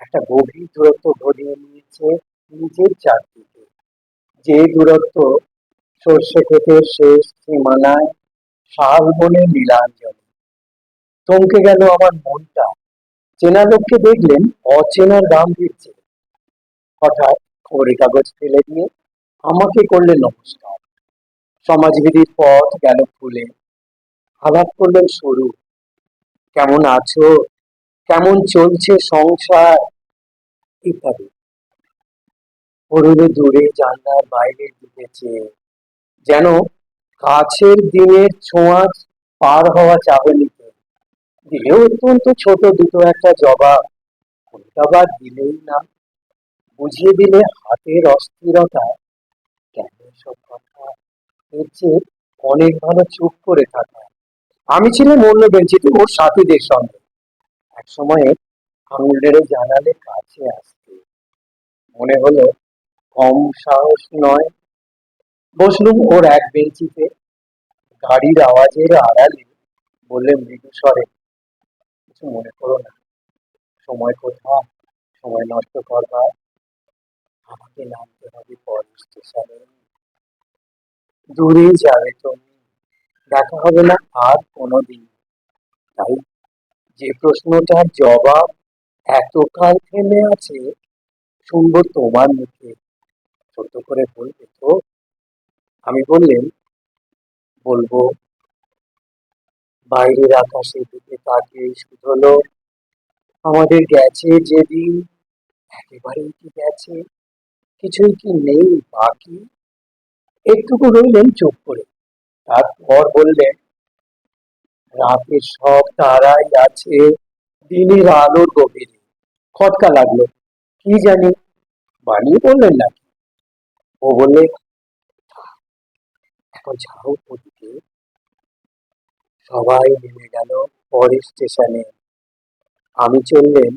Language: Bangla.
একটা গভীর দূরত্ব ঘনিয়ে নিয়েছে নিজের চারদিকে। যে দূরত্ব সর্ষে ক্ষেতের শেষ সীমানায় শাল বনে নীলাঞ্জনে থমকে গেল আমার মনটা। চেনা লোককে দেখলেন অচেনার গাম্ভীর্যে হঠাৎ খবরের কাগজ ফেলে দিয়ে আমাকে করলেন নমস্কার। সমাজবিধির পথ গেল খুলে। আলাপ করলেন শুরু কেমন আছো? কেমন চলছে সংসার ইত্যাদি। পড়লে দূরে জানলার বাইরের দিকে চেয়ে যেন কাছের দিনের ছোঁয়াচ পার হওয়া যাবে নিতে দিলেও অত্যন্ত ছোট দুটো একটা জবাব। কোনটা বা দিলেই না? বুঝিয়ে দিলে হাতের অস্থিরতা। কেন সব কথা? এর চেয়ে অনেক ভালো চুপ করে থাকা। আমি ছিলাম অন্য বেঞ্চিতে ওর সাথীদের সঙ্গে। এক সময়ে আঙুল জানালে কাছে আসতে। মনে হলো কম সাহস নয়। বসলুম ওর এক বেঞ্চিতে গাড়ির আওয়াজের আড়ালে বললে, মৃদু স্বরে, কিছু মনে করো না। সময় কোথা সময় নষ্ট করবার। আমাকে নামতে হবে পরের স্টেশনে। দূরে যাবে তুমি। দেখা হবে না আর কোনোদিন। তাই যে প্রশ্নটার জবাব এতকাল থেমে আছে, শুনব তোমার মুখে। ছোট করে বলবে তো, আমি বললেন, বলব, বাইরের আকাশের দিকে তাকিয়ে শুধলো আমাদের গেছে যেদিন, একেবারেই কি গেছে, কিছুই কি নেই বাকি একটুকু রইলেন চোখ করে। তারপর বললেন রাতের সব তারাই আছে। দিনের আলোর গভীরে। খটকা লাগল। কি জানি? বানিয়ে বললেন নাকি? ও বললে "থাক, এখন যাও ওদিকে। সবাই নেমে গেল পরের স্টেশনে। আমি চললেন